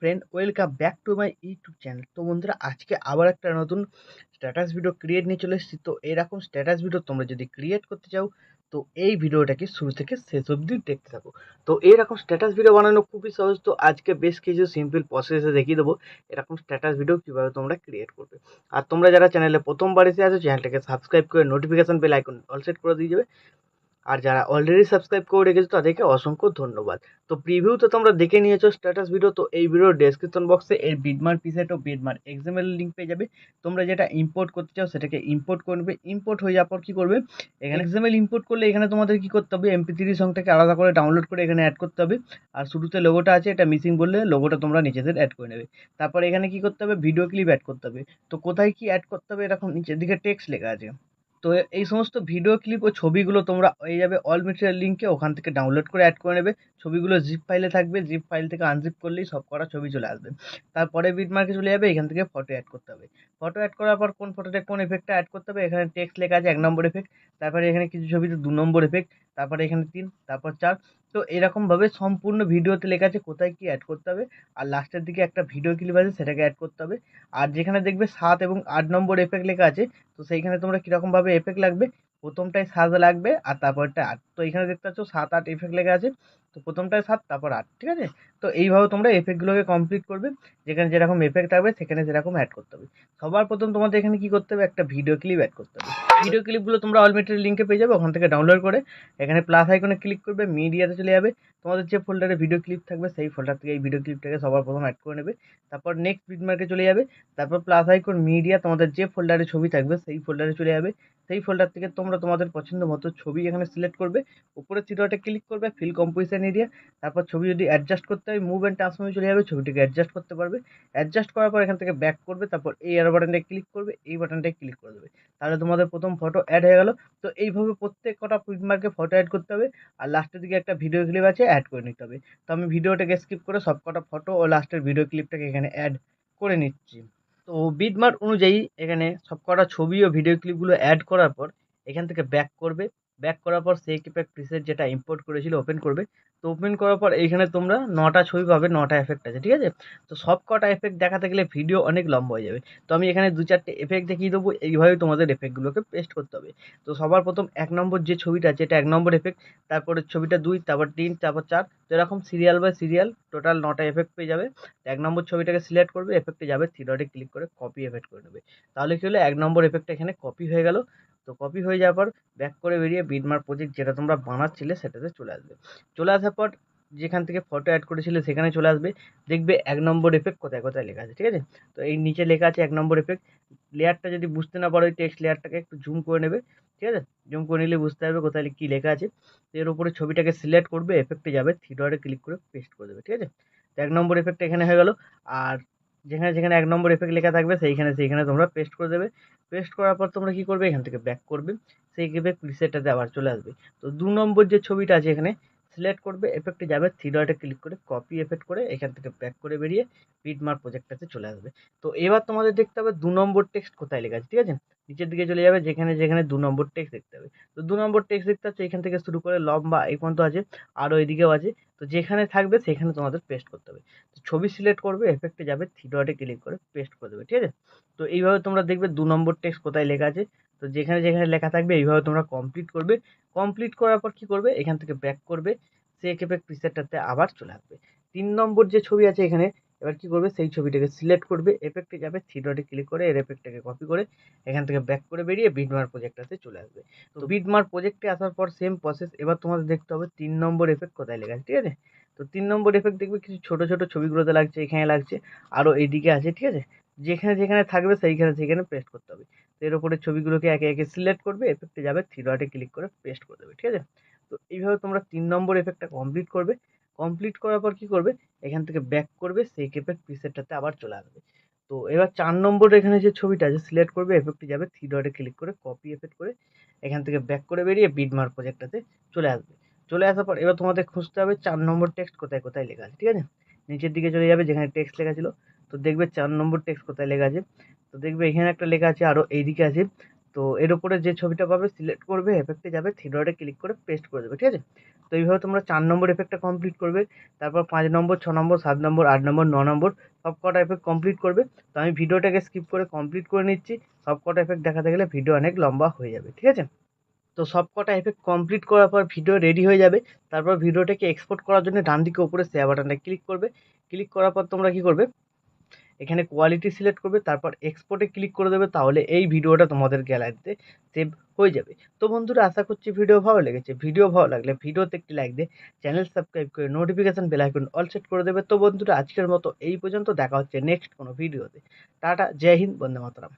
Friend welcome back to my YouTube channel তো বন্ধুরা, আজকে আবার একটা নতুন স্ট্যাটাস ভিডিও ক্রিয়েট নিয়ে চলে এসেছি। তো এরকম স্ট্যাটাস ভিডিও তোমরা যদি ক্রিয়েট করতে চাও, তো এই ভিডিওটাকে শুরু থেকে শেষ অবধি দেখতে থাকো। তো এরকম স্ট্যাটাস ভিডিও বানানো খুবই সহজ। তো আজকে বেশ কিছু সিম্পল প্রসেসে দেখিয়ে দেবো এরকম স্ট্যাটাস ভিডিও কীভাবে তোমরা ক্রিয়েট করবে। আর তোমরা যারা চ্যানেলে প্রথমবার এসে আছো চ্যানেলটাকে সাবস্ক্রাইব করে notification bell icon all set করে দিয়ে যাবে। আর যারা অলরেডি সাবস্ক্রাইব করে রেখেছো তাদেরকে অসংখ্য ধন্যবাদ। তো প্রিভিউ তো তোমরা দেখে নিয়েছো স্ট্যাটাস ভিডিও তো এই ভিডিওর ডেসক্রিপশন বক্সে এর বিডমার পিসেট ও বিডমার এক্সামের লিঙ্ক পেয়ে যাবে। তোমরা যেটা ইম্পোর্ট করতে চাও সেটাকে ইম্পোর্ট করবে ইম্পোর্ট হয়ে যাওয়ার পর কী করবে? এখানে এক্সামেল ইম্পোর্ট করলে এখানে তোমাদের কী করতে হবে? এমপি থ্রি সংটাকে আলাদা করে ডাউনলোড করে এখানে অ্যাড করতে হবে। আর শুরুতে লোগোটা আছে এটা মিসিং বললে লোগোটা তোমরা নিজেদের অ্যাড করে নেবে। তারপর এখানে কী করতে হবে? ভিডিও ক্লিপ অ্যাড করতে হবে। তো কোথায় কি অ্যাড করতে হবে? এরকম নিচের দিকে টেক্সট লেখা আছে। তো এই সমস্ত ভিডিও ক্লিপ ও ছবিগুলো তোমরা পেয়ে যাবে অল মেটেরিয়াল লিঙ্কে ওখান থেকে ডাউনলোড করে অ্যাড করে নেবে। ছবিগুলো জিপ ফাইলে থাকবে। জিপ ফাইল থেকে আনজিপ করলেই সব কটা ছবি চলে আসবে। তারপরে বিটমার্কে চলে যাবে। এখান থেকে ফটো অ্যাড করতে হবে। ফটো অ্যাড করার পর কোন ফটোতে কোন এফেক্টটা অ্যাড করতে হবে? এখানে টেক্সট লেখা আছে, এক নম্বর এফেক্ট তারপরে এখানে কিছু ছবিতে দু নম্বর এফেক্ট তারপরে এখানে তিন, তারপর চার। তো এরকমভাবে সম্পূর্ণ ভিডিওতে লেখা আছে কোথায় কী অ্যাড করতে হবে। আর লাস্টের দিকে একটা ভিডিও ক্লিপ আছে, সেটাকে অ্যাড করতে হবে। আর যেখানে দেখবে সাত এবং আট নম্বর এফেক্ট লেখা আছে, তো সেইখানে তোমরা কীরকমভাবে এফেক্ট লাগবে? প্রথমটায় সাত লাগবে আর তারপরটা আট। তো এখানে দেখতে পাচ্ছ সাত, আট এফেক্ট লেখা আছে। তো প্রথমটায় সাত, তারপর আট, ঠিক আছে? তো এইভাবে তোমরা এফেক্টগুলোকে কমপ্লিট করবে। যেখানে যেরকম এফেক্ট থাকবে, সেখানে সেরকম অ্যাড করতে হবে। সবার প্রথম তোমাদের এখানে কী করতে হবে? একটা ভিডিও ক্লিপ অ্যাড করতে হবে। ভিডিও ক্লিপগুলো তোমরা অলমেটের লিঙ্কে পেয়ে যাবে, ওখান থেকে ডাউনলোড করে। এখানে প্লাস আইকনে ক্লিক করবে মিডিয়াতে চলে যাবে। তোমাদের যে ফোল্ডারে ভিডিও ক্লিপ থাকবে, সেই ফোল্ডার থেকে এই ভিডিও ক্লিপটাকে সবার প্রথম অ্যাড করে নেবে। তারপর নেক্সট বিটমার্কে চলে যাবে। তারপর প্লাস আইকন মিডিয়া তোমাদের যে ফোল্ডারে ছবি থাকবে, সেই ফোল্ডারে চলে যাবে। সেই ফোল্ডার থেকে তোমরা তোমাদের পছন্দ মতো ছবি এখানে সিলেক্ট করবে। উপরে থ্রি ক্লিক করবে ফিল কম্পোজিশন এরিয়া তারপর ছবি যদি অ্যাডজাস্ট করতে হয় মুভ অ্যান্ড ট্রান্সফর্মে চলে যাবে, ছবিটিকে অ্যাডজাস্ট করতে পারবে। অ্যাডজাস্ট করার পর এখান থেকে ব্যাক করবে, তারপর এই এয়ার বাটনটায় ক্লিক করবে, এই বাটনটায় ক্লিক করে দেবে। তাহলে তোমাদের প্রথম ফটো অ্যাড হয়ে গেল। তো এইভাবে প্রত্যেক কটা প্রিন্টমার্কে ফটো অ্যাড করতে হবে। আর লাস্টের দিকে একটা ভিডিও ক্লিপ আছে অ্যাড করে নিতে হবে। তো আমি ভিডিওটাকে স্কিপ করে সব কটা ফটো ও লাস্টের ভিডিও ক্লিপটাকে এখানে অ্যাড করে নিচ্ছি। তো বিটমার্ক অনুযায়ী এখানে সব কটা ছবি ও ভিডিও ক্লিপগুলো অ্যাড করার পর এখান থেকে ব্যাক করবে। ব্যাক করার পর সেই কিপ্যাক প্রিসেট যেটা ইম্পোর্ট করেছিল ওপেন করবে। তো ওপেন করার পর এইখানে তোমরা নটা ছবি পাবে, নটা এফেক্ট আছে, ঠিক আছে? তো সব কটা এফেক্ট দেখাতে গেলে ভিডিও অনেক লম্বা হয়ে যাবে। তো আমি এখানে দু চারটে এফেক্ট দেখিয়ে দেবো এইভাবে তোমাদের এফেক্টগুলোকে পেস্ট করতে হবে। তো সবার প্রথম এক নম্বর যে ছবিটা আছে, এটা এক নম্বর এফেক্ট তারপরে ছবিটা দুই, তারপর তিন, তারপর চার, তো এরকম সিরিয়াল বাই সিরিয়াল টোটাল নটা এফেক্ট পেয়ে যাবে। এক নম্বর ছবিটাকে সিলেক্ট করবে এফেক্টে যাবে থ্রি ক্লিক করে কপি এফেক্ট করে নেবে। তাহলে কী হলো, এক নম্বর এফেক্টটা এখানে কপি হয়ে গেল। তো কপি হয়ে যাওয়ার পর ব্যাক করে বেরিয়ে বিডমার প্রজেক্ট যেটা তোমরা বানাচ্ছিলে সেটাতে চলে আসবে। চলে আসার পর যেখান থেকে ফটো অ্যাড করেছিলে সেখানে চলে আসবে। দেখবে এক নম্বর এফেক্ট কোথায় কোথায় লেখা আছে, ঠিক আছে? তো এই নিচে লেখা আছে এক নম্বর এফেক্ট লেয়ারটা যদি বুঝতে না পারো ওই টেক্সট লেয়ারটাকে একটু জুম করে নেবে, ঠিক আছে? জুম করে নিলে বুঝতে পারবে কোথায় কী লেখা আছে। তো এর উপরে ছবিটাকে সিলেক্ট করবে এফেক্টে যাবে থ্রি ক্লিক করে পেস্ট করে দেবে, ঠিক আছে? তো এক নম্বর এফেক্ট এখানে হয়ে গেল। আর যেখানে যেখানে এক নম্বর এফেক্ট লেখা থাকবে, সেইখানে সেইখানে তোমরা পেস্ট করে দেবে। পেস্ট করার পর তোমরা কী করবে? এখান থেকে ব্যাক করবে। সেই ব্যাক প্রিসেটটাতে আবার চলে আসবে। তো দু নম্বর যে ছবিটা আছে এখানে সিলেক্ট করবে এফেক্টে যাবে থ্রি ডটে ক্লিক করে কপি এফেক্ট করে এখান থেকে ব্যাক করে বেরিয়ে বিটমার প্রজেক্টটাতে চলে আসবে। তো এবার তোমাদের দেখতে হবে দু নম্বর টেক্সট কোথায় লেখা আছে, ঠিক আছে? নিচের দিকে চলে যাবে, যেখানে যেখানে দু নম্বর টেক্সট দেখতে হবে। তো দু নম্বর টেক্সট দেখতে হচ্ছে এখান থেকে শুরু করে লম্বা এই পর্যন্ত আছে, আরও এদিকেও আছে। তো যেখানে থাকবে, সেখানে তোমাদের পেস্ট করতে হবে। তো ছবি সিলেক্ট করবে এফেক্টে যাবে থ্রি ডটে ক্লিক করে পেস্ট করে দেবে, ঠিক আছে? তো এইভাবে তোমরা দেখবে দু নম্বর টেক্সট কোথায় লেখা আছে তো যেখানে যেখানে লেখা থাকবে এইভাবে তোমরা কমপ্লিট করবে। কমপ্লিট করার পর কী করবে? এখান থেকে ব্যাক করবে। সে এফেক্ট প্রিসেটটাতে আবার চলে আসবে। তিন নম্বর যে ছবি আছে এখানে এবার কী করবে? সেই ছবিটাকে সিলেক্ট করবে। এফেক্টে যাবে থ্রি ডটে ক্লিক করে এর এফেক্টটাকে কপি করে এখান থেকে ব্যাক করে বেরিয়ে বিডমার প্রজেক্টটাতে চলে আসবে। তো বিডমার প্রজেক্টে আসার পর সেম প্রসেস এবার তোমাদের দেখতে হবে তিন নম্বর এফেক্ট কোথায় লেখা আছে ঠিক আছে? তো তিন নম্বর এফেক্ট দেখবে কিছু ছোটো ছোটো ছবিগুলোতে লাগছে এখানে লাগছে আরও এইদিকে আছে ঠিক আছে? যেখানে যেখানে থাকবে সেইখানে সেইখানে পেস্ট করতে হবে। এর উপরে ছবিগুলোকে একে একে সিলেক্ট করবে এফেক্টে যাবে থ্রি ডটে ক্লিক করে পেস্ট করে দেবে, ঠিক আছে? তো এইভাবে তোমরা তিন নম্বর এফেক্টটা কমপ্লিট করবে। কমপ্লিট করার পর কী করবে? এখান থেকে ব্যাক করবে, সেই কেপের প্রিসেটটাতে আবার চলে আসবে। তো এবার চার নম্বর এখানে যে ছবিটা আছে সিলেক্ট করবে এফেক্টে যাবে থ্রি ডটে ক্লিক করে কপি এফেক্ট করে এখান থেকে ব্যাক করে বেরিয়ে বিডমার প্রজেক্টটাতে চলে আসবে। চলে আসার পর এবার তোমাদের খুঁজতে হবে চার নম্বর টেক্সট কোথায় কোথায় লেখা আছে, ঠিক আছে? নিচের দিকে চলে যাবে যেখানে টেক্সট লেখা ছিল। তো দেখবে চার নম্বর টেক্সট কোথায় লেখা আছে? তো দেখবে এখানে একটা লেখা আছে আরও এইদিকে আছে। তো এর উপরে যে ছবিটা পাবে সিলেক্ট করবে এফেক্টে যাবে থ্রি ক্লিক করে পেস্ট করে দেবে, ঠিক আছে? তো এইভাবে তোমরা চার নম্বর এফেক্টটা কমপ্লিট করবে, তারপর পাঁচ নম্বর ছ নম্বর সাত নম্বর আট নম্বর ন নম্বর সব কটা এফেক্ট কমপ্লিট করবে। তো আমি ভিডিওটাকে স্কিপ করে কমপ্লিট করে নিচ্ছি, সব কটা এফেক্ট দেখাতে গেলে ভিডিও অনেক লম্বা হয়ে যাবে, ঠিক আছে? তো সব কটা এফেক্ট কমপ্লিট করার পর ভিডিও রেডি হয়ে যাবে, তারপর ভিডিওটাকে এক্সপোর্ট করার জন্য ডান দিকে উপরে শেয়ার বাটনটা ক্লিক করবে। ক্লিক করার পর তোমরা কী করবে? এখানে কোয়ালিটি সিলেক্ট করবে, তারপর এক্সপোর্টে ক্লিক করে দেবে, তাহলে এই ভিডিওটা তোমাদের গ্যালারিতে সেভ হয়ে যাবে। তো বন্ধুরা, আশা করছি ভিডিও ভালো লেগেছে। ভিডিও ভালো লাগলে ভিডিওতে একটি লাইক দিয়ে চ্যানেল সাবস্ক্রাইব করে notification bell icon all set করে দেবে। তো বন্ধুরা, আজকের মতো এই পর্যন্ত। দেখা হচ্ছে নেক্সট কোনো ভিডিওতে টাটা, জয় হিন্দ, বন্দে মাতরম।